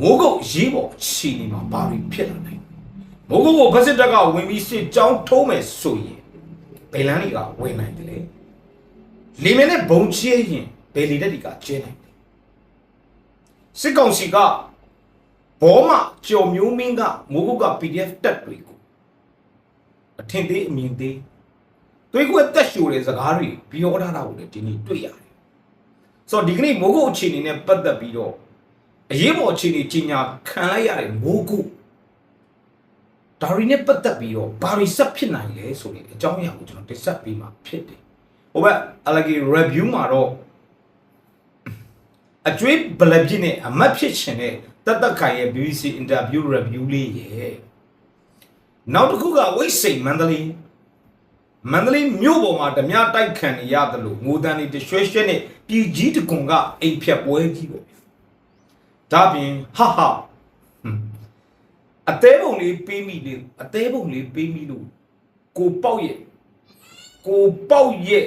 မိုးကုတ်ရေးပေါ်ခြေနေမှာဘာတွေဖြစ်လာနိုင်မိုးကုတ်ကိုဖက်စစ်တပ်ကဝင်ပြီးစစ်ကြောင်းထိုးမယ်ဆိုရင်ဘယ်လန်းတွေကဝင်နိုင်တယ်လေလေမင်းနဲ့ဘုံချဲရင်ဘယ်လီတက်တွေကကျဲနိုင်တယ်စစ်ကောင်စီကဘောမကြော်မျိုးမင်းကမိုးကုတ်က PDF တက်တွေကိုအထင်သေးအမြင်သေးတွေးခွက်တက်ရှိုတဲ့စကားတွေပြောထားတာကိုလည်းဒီနေ့တွေ့ရတယ်ဆိုတော့ဒီကနေ့မိုးကုတ်အခြေအနေနဲ့ပတ်သက်ပြီးတော့ အရေးပေါ်အခြေအနေကြီးညာခံလိုက်ရတဲ့မိုးကုဒါရီနဲ့ပတ်သက်ပြီးတော့ဘာတွေဆက်ဖြစ်နိုင်လဲဆိုတဲ့အကြောင်းအရာကိုကျွန်တော်တင်ဆက်ပေးမှာဖြစ်တယ်။ဟိုဘက်အလဂီ review မှာတော့အကျွေးဘလပြစ်နဲ့အမတ်ဖြစ်ရှင်တဲ့တတ်တတ်ခိုင်ရဲ့ BBC interview review လေးရဲ့နောက်တစ်ခုကဝိတ်စိန်မန္တလေးမန္တလေးမြို့ပေါ်မှာဓမြတိုက်ခံနေရတယ်လို့ငိုတန်နေတရွှဲရွှဲနဲ့ပြည်ကြီးတကွန်ကအိမ်ဖြတ်ပွဲကြီးပေါ့ ဒါပြင်ဟာဟာဟွန်းအသေးပုံလေးပေးမိလို့အသေးပုံလေးပေးမိလို့ကိုပေါက်ရဲ့ကိုပေါက်ရဲ့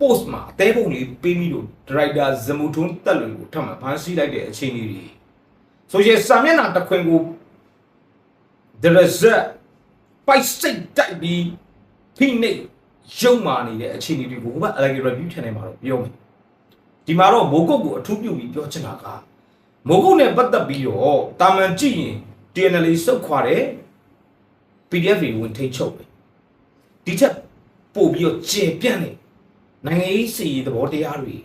post မှာအသေးပုံလေးပေးမိလို့ director ဇမူထွန်းတက်လွင်ကိုထပ်မံဖမ်းဆီးလိုက်တဲ့အချိန်လေးတွေဆိုရင်စာမျက်နှာတစ်ခွင်ကို the result ပိုက်စိတ်တိုက်ပြီးဖိနေရုံမာနေတဲ့အချိန်လေးတွေကိုဘယ်အလိုက် review channel မှာတော့ပြောမယ်ဒီမှာတော့မိုးကုတ်ကိုအထူးပြုပြီးပြောချင်တာက မိုးကုတ်နဲ့ပတ်သက်ပြီးတော့တာမန်ကြည့်ရင် TNL စုတ်ခွာတယ် PDF တွေဝင်ထိတ်ချုပ်တယ်ဒီချက်ပို့ပြီးတော့ကျေပြန့်တယ်နိုင်ငံရေးစီရေးသဘောတရားတွေ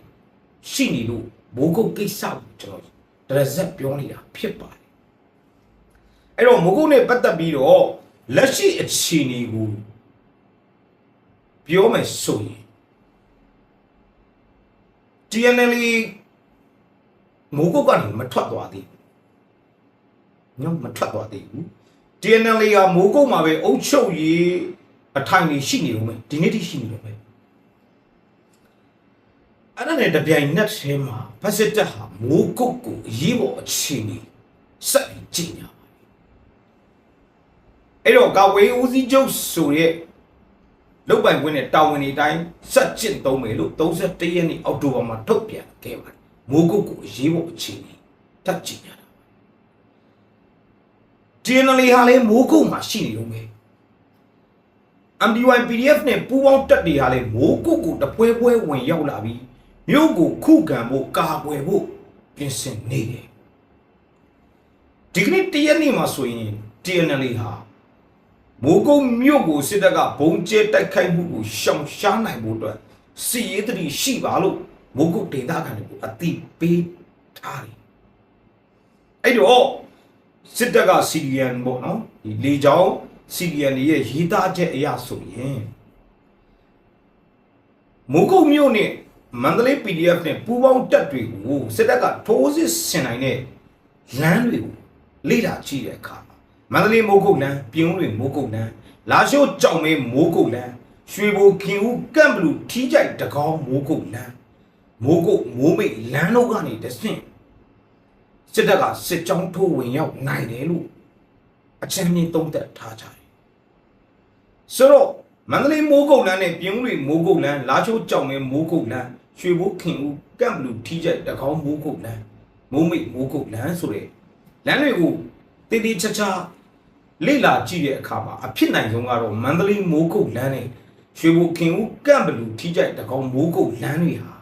ရှိနေလို့မိုးကုတ်ကိစ္စကိုကျွန်တော်တရဇက်ပြောနေတာဖြစ်ပါတယ်အဲ့တော့မိုးကုတ်နဲ့ပတ်သက်ပြီးတော့လက်ရှိအခြေအနေကိုပြောမယ်ဆိုရင် TNL မိုးကုတ်ကနေမထွက်သွားသေးဘူးညမထွက်သွားသေးဘူး TNL ကမိုးကုတ်မှာပဲအုပ်ချုပ်ရေးအထိုင်နေရှိနေလို့မယ်ဒီနေ့ထိရှိနေလို့မယ်အဲ့ဒါနဲ့တပြိုင်နက်ထဲမှာဖက်စစ်တပ်ဟာမိုးကုတ်ကိုအရေးပေါ်အခြေအနေဆက်ပြီးကြင်ညာပါတယ်အဲ့တော့ကာဝေးဦးစီးချုပ်ဆိုရဲ့လုတ်ပိုင်ခွင့်နဲ့တာဝန်တွေအတိုင်းဆက်ကျင့်သုံးမယ်လို့31ရက်နေ့အောက်တိုဘာမှာထုတ်ပြန်ခဲ့ပါတယ် မိုးကုတ်ကိုအရေးပေါ်အခြေအနေထပ်ကြည့်ရတာဒီနလီဟာလည်းမိုးကုတ်မှာရှိနေလို့ပဲ MDY PDF နဲ့ပူးပေါင်းတက်တွေဟာလည်းမိုးကုတ်ကိုတပွဲပွဲဝင်ရောက်လာပြီးမြို့ကိုခုခံဖို့ကာကွယ်ဖို့ပြင်ဆင်နေတယ်ဒီကနေ့တရက်နေ့မှာဆိုရင် TNL ဟာမိုးကုတ်မြို့ကိုစစ်တပ်ကဘုံကျဲတိုက်ခိုက်မှုကိုရှောင်ရှားနိုင်ဖို့အတွက်စီရေးတတိရှိပါလို့ မိုးကုတ်ဒေသခံတွေကိုအတိပေးထားတယ်အဲ့တော့စစ်တပ်က CDN ပေါ့နော်ဒီလေကြောင်း CDN တွေရဲ့ရေးသားချက်အရဆိုရင်မိုးကုတ်မြို့နဲ့မန္တလေး PDF နဲ့ပူးပေါင်းတပ်တွေကိုစစ်တပ်ကထိုးစစ်ဆင်နိုင်တဲ့လမ်းတွေကိုလေ့လာကြည့်တဲ့အခါမှာမန္တလေးမိုးကုတ်လမ်းပြင်းဦးတွေမိုးကုတ်လမ်းလာရှိုးကြောင်မဲမိုးကုတ်လမ်းရွှေဘိုခင်ဦးကန့်ဘလူထီးကြိုက်တကောင်းမိုးကုတ်လမ်း မိုးကုတ်မိုးမိတ်လမ်းလုံးကနေတဆင့်စစ်တပ်ကစစ်ကြောင်းထိုးဝင်ရောက်နိုင်တယ်လို့အချမ်းမြင့်သုံးသက်ထားကြတယ်ဆိုတော့မန္တလေးမိုးကုတ်လမ်းနဲ့ပြင်းဦးတွေမိုးကုတ်လမ်းလာချိုးကြောင်မဲမိုးကုတ်လမ်းရွှေဘိုခင်ဦးကန့်ဘလူထီးကြိုက်တကောင်းမိုးကုတ်လမ်းမိုးမိတ်မိုးကုတ်လမ်းဆိုတဲ့လမ်းတွေကိုတည်တည်ချာချာလေ့လာကြည့်တဲ့အခါမှာအဖြစ်နိုင်ဆုံးကတော့မန္တလေးမိုးကုတ်လမ်းနဲ့ရွှေဘိုခင်ဦးကန့်ဘလူထီးကြိုက်တကောင်းမိုးကုတ်လမ်းတွေဟာ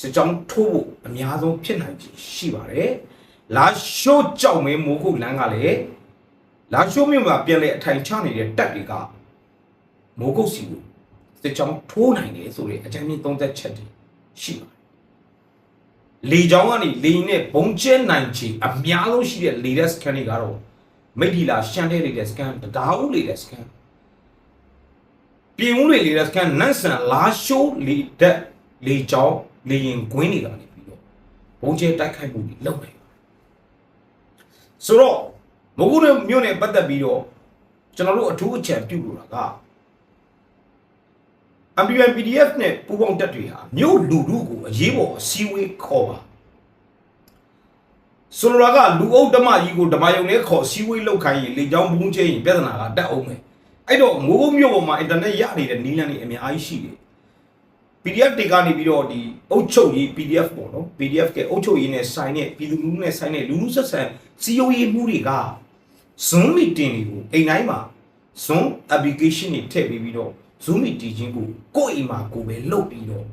စစ်ကြောင်းထိုးဖို့အများဆုံးဖြစ်နိုင်ခြေရှိပါတယ်လာရှိုးကြောင်မဲမိုးကုတ်လမ်းကလည်းလာရှိုးမြို့မှာပြန်လဲအထိုင်ချနေတဲ့တပ်တွေကမိုးကုတ်စီကိုစစ်ကြောင်းထိုးနိုင်တယ်ဆိုတဲ့အကြမ်းမြင့်သုံးသက်ချက်တွေရှိပါတယ်လေကြောင်းကနေလေနဲ့ဘုံကျဲနိုင်ချေအများဆုံးရှိတဲ့လေတဲ့စကန်တွေကတော့မိတ်ဒီလာရှမ်းတဲ့လေတဲ့စကန်တရားဦးလေတဲ့စကန်ပြင်ဦးလေလေတဲ့စကန်နန့်ဆန်လာရှိုးလေတဲ့လေကြောင်း လေရင်ကွင်းတွေကနေပြီးတော့ဘုံကျဲတိုက်ခိုက်မှုတွေလုပ်နေပါတယ်ဆိုတော့မကုနဲ့မြို့နယ်ပတ်သက်ပြီးတော့ကျွန်တော်တို့အထူးအကြံပြုလို့တာက MPN PDF နဲ့ပူးပေါင်းတက်တွေဟာမြို့လူလူကိုအရေးပေါ်အစည်းအဝေးခေါ်ပါဆိုလိုတာကလူအုပ်ဓမ္မကြီးကိုဓမ္မယုံနဲ့ခေါ်အစည်းအဝေးလုပ်ခိုင်းရင်လေကြောင်းဘူးချင်းရင်ပြဿနာကတက်အောင်မယ်အဲ့တော့မိုးကုတ်မြို့ပေါ်မှာအင်တာနက်ရနေတဲ့နီးလန်းတွေအများကြီးရှိတယ် PDF တွေကနေပြီးတော့ဒီအုပ်ချုပ်ရေး PDF ပေါ့နော် PDF ကအုပ်ချုပ်ရေးနဲ့ဆိုင်တဲ့ပြည်သူလူထုနဲ့ဆိုင်တဲ့လူလူဆက်ဆံစီယိုရေးမှုတွေက Zoom meeting တွေကိုအိမ်တိုင်းမှာ Zoom application တွေထည့်ပေးပြီးတော့ Zoom meeting ချင်းကိုကိုယ့်အိမ်မှာကိုယ်ပဲလုပ်ပြီးတော့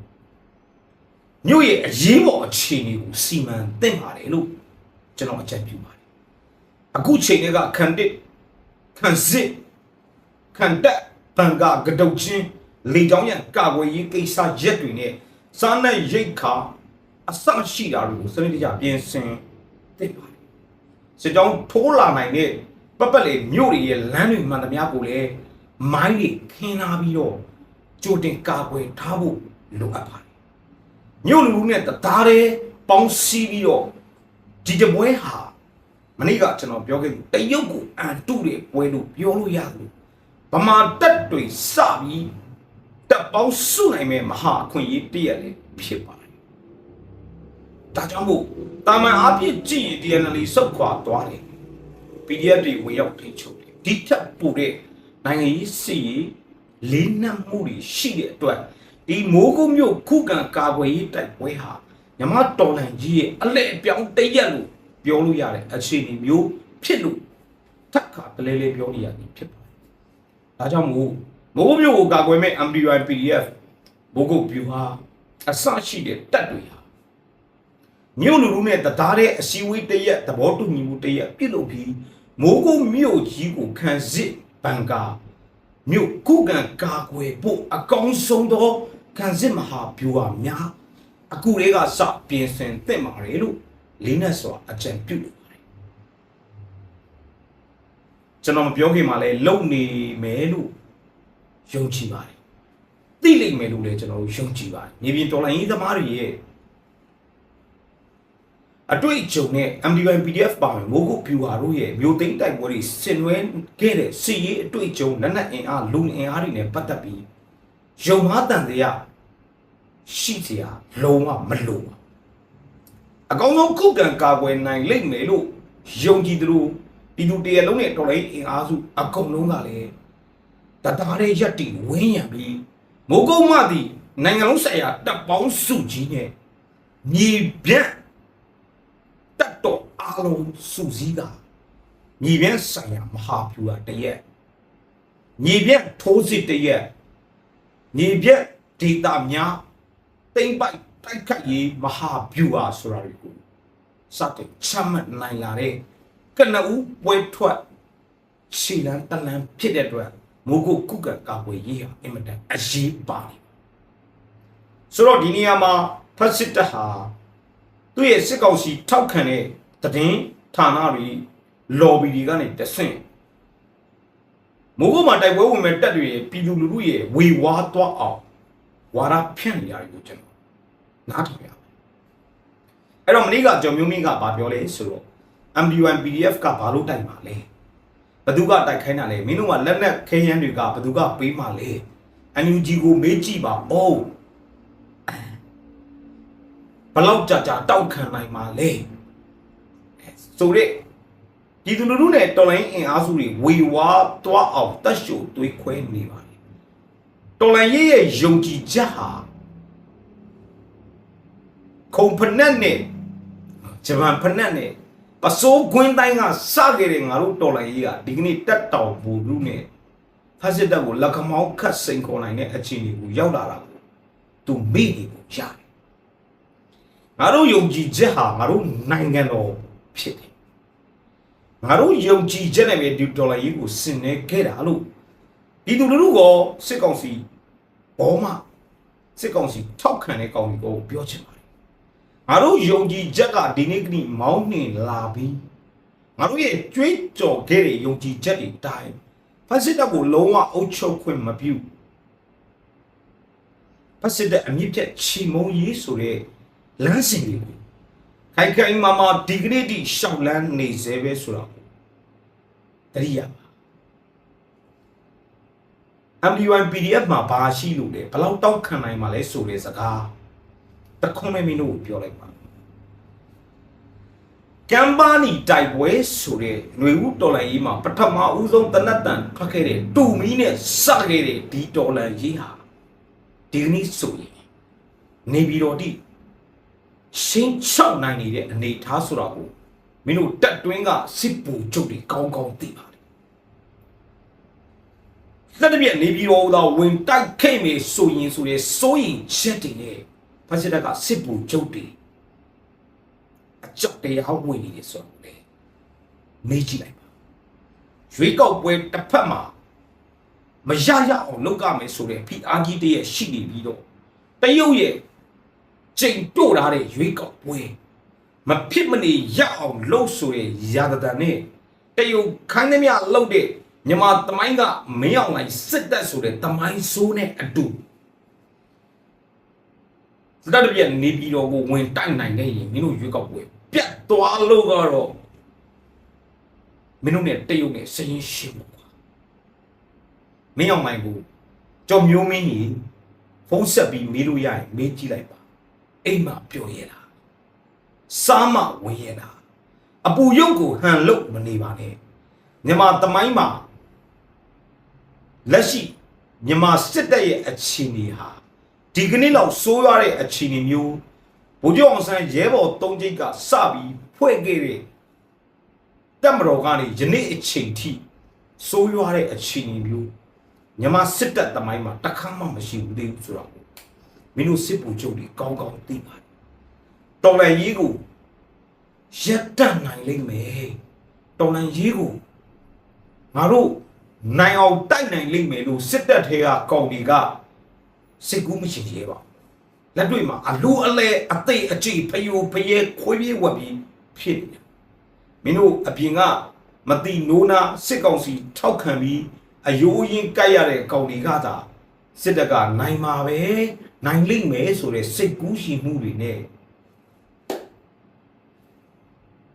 မြို့ရဲ့အရေးပေါ်အခြေအနေကိုစီမံသင့်ပါတယ်လို့ကျွန်တော်အကြံပြုပါတယ်အခုချိန်တွေကခံတစ်ခံစစ်ခံတက်ဘန်ကာကတုတ်ချင်း လေကြောင်းရန်ကာကွယ်ရေးကိစ္စရက်တွေနဲ့စားနပ်ရိတ်ခါအဆရှိတာတွေကိုစနစ်တကျပြင်ဆင်သင့်ပါတယ်စစ်ကြောင်းထိုးလာနိုင်တဲ့ပက်ပက်လေမြို့တွေရဲ့လမ်းတွေမှန်သမျှကိုလည်းမိုင်းတွေခင်းလာပြီးတော့ကြိုတင်ကာကွယ်ထားဖို့လိုအပ်ပါတယ်မြို့လူထုနဲ့တသားတည်းပေါင်းစည်းပြီးတော့ဒီတပွဲဟာမနေ့ကကျွန်တော်ပြောခဲ့ဘူးတရုတ်ကိုအန်တုတဲ့ပွဲလို့ပြောလို့ရတယ်ဗမာတက်တွေစပြီး တက်ပေါင်းစုနိုင်မဲ့မဟာအခွင့်အရေးတည့်ရက်လေးဖြစ်ပါတယ်ဒါကြောင့်မို့တာမန်အပြစ်ကြည့်ရင် DNL စုတ်ခွာသွားတယ် PDF တွေဝင်ရောက်ထိချုပ်တယ်ဒီထက်ပိုတဲ့နိုင်ငံရေးစီရေးလေးနက်မှုတွေရှိတဲ့အတွက်ဒီမိုးကုတ်မြို့ခုခံကာကွယ်ရေးတိုက်ပွဲဟာညမတော်လန်ကြီးရဲ့အလဲအပြောင်းတရက်လို့ပြောလို့ရတဲ့အခြေအနေမျိုးဖြစ်လို့ထပ်ခါတလဲလဲပြောနေရပြီဖြစ်ပါတယ်။ဒါကြောင့်မို့ မိုးမြို့ကိုကာကွယ်မဲ့ MDY PDF ဘိုးကုတ်ပြူဟာအစရှိတဲ့တပ်တွေဟာမြို့လူလူနဲ့တသားတဲ့အစည်းအဝေးတရက်သဘောတူညီမှုတရက်ပြုလုပ်ပြီးမိုးကုတ်မြို့ကြီးကိုခံစစ်ဘန်ကာမြို့ခုခံကာကွယ်ဖို့အကောင်းဆုံးသောခံစစ်မဟာဗျူဟာများအခုလေးကစပြင်ဆင်သင့်ပါတယ်လို့လေးနဲ့စွာအကြံပြုလိုပါတယ်ကျွန်တော်မပြောခင်မှာလဲလုံနေမယ်လို့ ယုံကြည်ပါတယ်သိလိမ့်မယ်လို့လည်းကျွန်တော်တို့ယုံကြည်ပါတယ်မြေပြင်တော်လိုင်းရေးသမားတွေရဲ့အတွေ့အကြုံနဲ့ MDY PDF ပါမယ်မိုးကုတ်ဖြူဟာတို့ရဲ့မျိုးသိန်းတိုက်ပွဲတွေဆင်နွှဲခဲ့တဲ့စီရေးအတွေ့အကြုံလက်နက်အင်အားလူအင်အားတွေနဲ့ပတ်သက်ပြီးယုံမှားတန်တရားရှိစရာလုံးဝမလိုပါအကောင်းဆုံးခုခံကာကွယ်နိုင်လိမ့်မယ်လို့ယုံကြည်သူတို့ပြည်သူတရလုံးနဲ့တော်လိုင်းအင်အားစုအကုန်လုံးကလည်း တသားရဲ့ရက်တီဝင်းရံပြီးမိုးကုတ်မှသည်နိုင်ငံလုံးဆိုင်ရာတပ်ပေါင်းစုကြီးနဲ့မြေပြန့်တက်တော့အားလုံးစုစည်းတာညီပြန့်ဆိုင်ရာမဟာဗျူဟာတရက်ညီပြန့်ထိုးစစ်တရက်ညီပြန့်ဒေတာများတိမ့်ပိုက်တိုက်ခတ်ရေးမဟာဗျူဟာဆိုတာတွေကိုစတဲ့ချမှတ်နိုင်လာတဲ့ကနဦးပွဲထွက်ရှီလန်တလန်ဖြစ်တဲ့အတွက် မိုးကုတ်ကုကကာကွယ်ရေးဟာအင်မတန်အရေးပါတယ်ဆိုတော့ဒီနေရာမှာဖက်စစ်တပ်ဟာသူ့ရဲ့စစ်ကောင်စီထောက်ခံတဲ့သတင်းဌာနတွေလော်ဘီတွေကနေတဆင့်မိုးကုတ်မှာတိုက်ပွဲဝင်မဲ့တက်တွေရဲ့ပြည်သူလူထုရဲ့ဝေဝါးသွားအောင်ဝါရဖြန့်နေရတယ်ကိုကျွန်တော်နားထောင်ရအောင်အဲ့တော့မနေ့ကကျော်မျိုးမင်းကဗာပြောလဲဆိုတော့ MD1 PDF ကဘာလို့တိုက်မှာလဲ ဘသူကတိုက်ခိုင်းတာလဲမင်းတို့ကလက်နက်ခဲယမ်းတွေကဘသူကပေးမှာလဲ NUG ကိုမေးကြည့်ပါဦးဘလောက်ကြာကြာတောက်ခံနိုင်မှာလဲဆိုတဲ့ဒီသူလူထုနဲ့တော်လိုင်းအင်အားစုတွေဝေဝါးသွားအောင်တက်ရှို့သွေးခွဲနေပါလေတော်လိုင်းရဲ့ရဲ့ယုံကြည်ချက်ဟာခုံဖနက်နဲ့ဂျပန်ဖနက်နဲ့ ပစိုးခွင်းတိုင်းကစခဲ့တဲ့ငါတို့တော်လိုင်းရေးကဒီကနေ့တက်တောင်ဘူလူနဲ့ဖက်စစ်တပ်ကိုလက်ခမောင်းခတ်စိန်ခေါ်နိုင်တဲ့အခြေအနေကိုရောက်လာတာကိုသူမေ့နေကိုရတယ်ငါတို့ယုံကြည်ချက်ဟာငါတို့နိုင်ငံတော်ဖြစ်တယ်ငါတို့ယုံကြည်ချက်နဲ့ပဲဒီဒေါ်လာကြီးကိုဆင်နေခဲ့တာလို့ဒီသူလူထုကစစ်ကောင်စီဘောမစစ်ကောင်စီထောက်ခံတဲ့ကောင်တွေကိုပြောချင်ပါတယ် ငါတို့ယုံကြည်ချက်ကဒီနေ့ကနေ့မောင်းနှင်လာပြီးငါတို့ရဲ့ကြွေးကြော်ခဲ့တဲ့ယုံကြည်ချက်တွေတိုင်းဖက်စစ်တပ်ကိုလုံးဝအုပ်ချုပ်ခွင့်မပြုဖက်စစ်တပ်အမြင့်ဖြတ်ချီမုံရေးဆိုတဲ့လမ်းစဉ်တွေကိုခိုင်ခိုင်မာမာဒီကနေ့တိရှောက်လန်းနေစေပဲဆိုတော့တရိယာပါ MD1 PDF မှာဘာရှိလို့လဲဘယ်လောက်တောက်ခံနိုင်မှာလဲဆိုတဲ့စကား တခွန်းမင်းတို့ကိုပြောလိုက်ပါကမ်ဘာနီတိုက်ပွဲဆိုတဲ့ຫນွေဦးတော်လန်ရေးမှာပထမဦးဆုံးတနတ်တန်ထွက်ခဲ့တဲ့တူမီနဲ့စခဲ့တဲ့ဒီတော်လန်ရေးဟာဒီကနေ့ဆိုရင်နေပြည်တော်တိရှင်းချောက်နိုင်နေတဲ့အနေအထားဆိုတာကိုမင်းတို့တက်တွင်းကစစ်ပူချုပ်တွေကောင်းကောင်းသိပါတယ်လက်တပြက်နေပြီးတော့သာဝင်တိုက်ခိတ်မေဆိုရင်ဆိုရဲစိုးရင်ချက်တွေနဲ့ ဖက်စစ်တပ်ကစစ်ပူချုပ်တွေအကြောက်တရားဝင်နေတယ်ဆိုတော့လေမေးကြည့်လိုက်ပါရွေးကောက်ပွဲတစ်ဖက်မှာမရရအောင်လုပ်ကြမယ်ဆိုတဲ့ဖိအားကြီးတည်းရဲ့ရှိနေပြီးတော့တရုတ်ရဲ့ချိန်တို့ထားတဲ့ရွေးကောက်ပွဲမဖြစ်မနေရအောင်လှုပ်ဆိုတဲ့ရာသတန်နဲ့တရုတ်ခိုင်းသမျှလှုပ်တဲ့မြန်မာသမိုင်းကမင်းအောင်လိုက်စစ်တပ်ဆိုတဲ့သမိုင်းဆိုးနဲ့အတူ စတတ်ပြက်နေပြီးတော့ကိုဝင်တိုက်နိုင်တဲ့ရင်မင်းတို့ရွေးကောက်ပွဲပြတ်သွားလို့ကတော့မင်းတို့နဲ့တရုတ်နဲ့စရင်ရှင်းပါမင်းအောင်မိုင်ကိုကြော်မျိုးမင်းကြီးဖုန်းဆက်ပြီးမေးလို့ရရင်မေးကြည့်လိုက်ပါအိမ်မှာပြောရတာစားမဝင်ရတာအပူရုပ်ကိုဟန်လို့မနေပါနဲ့မြန်မာသမိုင်းမှာလက်ရှိမြန်မာစစ်တပ်ရဲ့အခြေအနေဟာ ဒီကနေ့လောက်စိုးရတဲ့အခြေအနေမျိုးဗိုလ်ချုပ်အောင်ဆန်းရဲဘော်တုံးချိတ်ကစပြီးဖွဲ့ခဲ့တဲ့တက်မတော်ကနေယနေ့အချိန်ထိစိုးရတဲ့အခြေအနေမျိုးမြန်မာစစ်တပ်သမိုင်းမှာတစ်ခါမှမရှိဘူးသေးဘူးဆိုတော့မင်းတို့စစ်ပူချုပ်တွေကောင်းကောင်းသိပါတယ်တော်လည်းရေးကိုရက်တတ်နိုင်လိမ့်မယ်တော်လည်းရေးကိုငါတို့နိုင်အောင်တိုက်နိုင်လိမ့်မယ်လို့စစ်တပ်ထဲကကောင်တွေက စစ်ကူးမရှိသေးပါဘူးလက်တွေ့မှာအလိုအလဲအသိအကျိဖယိုဖယဲခွေးပြေးဝက်ပြီးဖြစ်နေတယ်မင်းတို့အပြင်ကမတိနိုးနာစစ်ကောင်စီထောက်ခံပြီးအယိုးရင်ကြိုက်ရတဲ့ကောင်တွေကသာစစ်တပ်ကနိုင်မှာပဲနိုင်လိမ့်မယ်ဆိုတဲ့စိတ်ကူးရှိမှုတွေနဲ့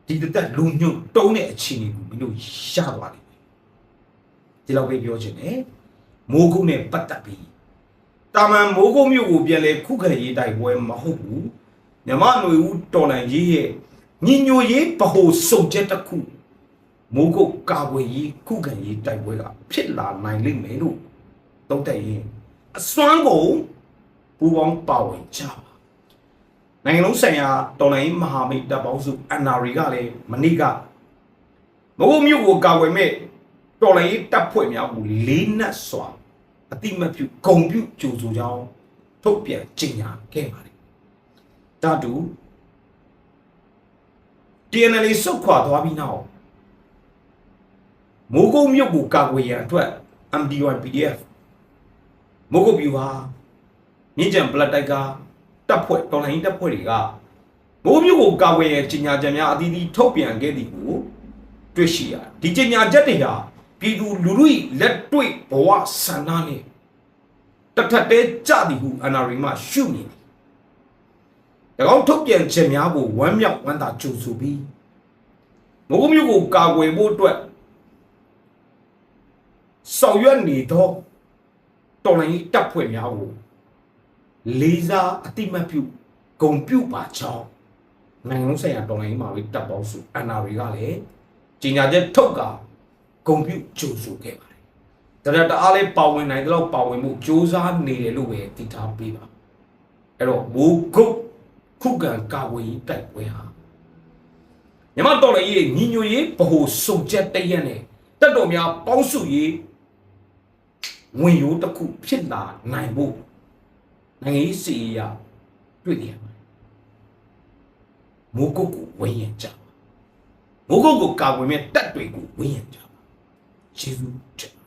ဒီတက်လူညွတ်တုံးတဲ့အခြေအနေကိုမင်းတို့ရသွားလိမ့်မယ်ဒီလောက်ပဲပြောချင်တယ်မိုးကုတ်နဲ့ပတ်သက်ပြီး တာမန်မိုးကုတ်မြို့ကိုပြန်လဲခုခံရေးတိုက်ပွဲမဟုတ်ဘူးမြမຫນွေဦးတော်လန်ရေးရဲ့ညီညွတ်ရေးဗဟိုစုံချက်တစ်ခုမိုးကုတ်ကာဝေးရေးခုခံရေးတိုက်ပွဲကဖြစ်လာနိုင်လိမ့်မယ်လို့သုံးသပ်ရင်အစွမ်းကုန်ပူပေါင်းပါဝင်ကြပါနိုင်ငံလုံးဆိုင်ရာတော်လိုင်းမဟာမိတ်တပ်ပေါင်းစု NRA ကလည်းမနေ့ကမဟုတ်မြို့ကိုကာဝယ်မဲ့တော်လိုင်းတပ်ဖွဲ့များကိုလေးနက်စွာ အတိမပြုဂုံပြုကြိုဆိုကြောင်းထုတ်ပြန်ကြေညာခဲ့ပါတယ်။တတူ TNL စုတ်ခွာသွားပြီးနောက်မိုးကုတ်မြို့ကိုကာကွယ်ရန်အတွက် MD1 PDF မိုးကုတ်ပြူဟာမြင့်ကြံပလက်တိုက်ကတပ်ဖွဲ့တော်လိုင်းတပ်ဖွဲ့တွေကမိုးမြို့ကိုကာကွယ်ရန်ကြီးညာချက်များအသီးသီးထုတ်ပြန်ခဲ့သည်ကိုတွေ့ရှိရဒီကြီးညာချက်တွေဟာ ပြည်သူလူထု၏လက်တွေ့ဘဝဆန္ဒနဲ့တထက်တဲကြသည်ဟု NRA မှရှုမြင်သည်၎င်းထုတ်ပြန်ချက်များကိုဝမ်းမြောက်ဝမ်းသာကြိုဆိုပြီးမိုးမြို့ကိုကာကွယ်ဖို့အတွက်ဆောင်ရွက်နေသောတော်လိုင်းတပ်ဖွဲ့များကိုလေးစားအတိမတ်ပြုဂုံပြုပါကြောင်းနိုင်ငံလုံးဆိုင်ရာတော်လိုင်းမှာပဲတပ်ပေါင်းစု NRA ကလည်းကြီးညာချက်ထုတ်က ဂုံပြုကြိုဆိုခဲ့ပါတယ်။ဒါကြတအားလေးပါဝင်နိုင်တဲ့လောက်ပါဝင်မှုစ조사နေတယ်လို့ပဲတည်ထားပေးပါ။အဲ့တော့မိုးကုတ်ခုခံကာဝေးရေးတိုက်ပွဲဟာမြမတော်လည်းရေးညီညွတ်ရေးဗဟိုစုံချက်တရက်နဲ့တက်တော်များပေါင်းစုရေးဝင်ရိုးတစ်ခုဖြစ်လာနိုင်ဖို့နိုင်ငံရေးစီရတွေ့နေရပါတယ်မိုးကုတ်ကိုဝင်းရင်ကြပါမိုးကုတ်ကိုကာကွယ်မဲ့တပ်တွေကိုဝင်းရင်ကြ achievement.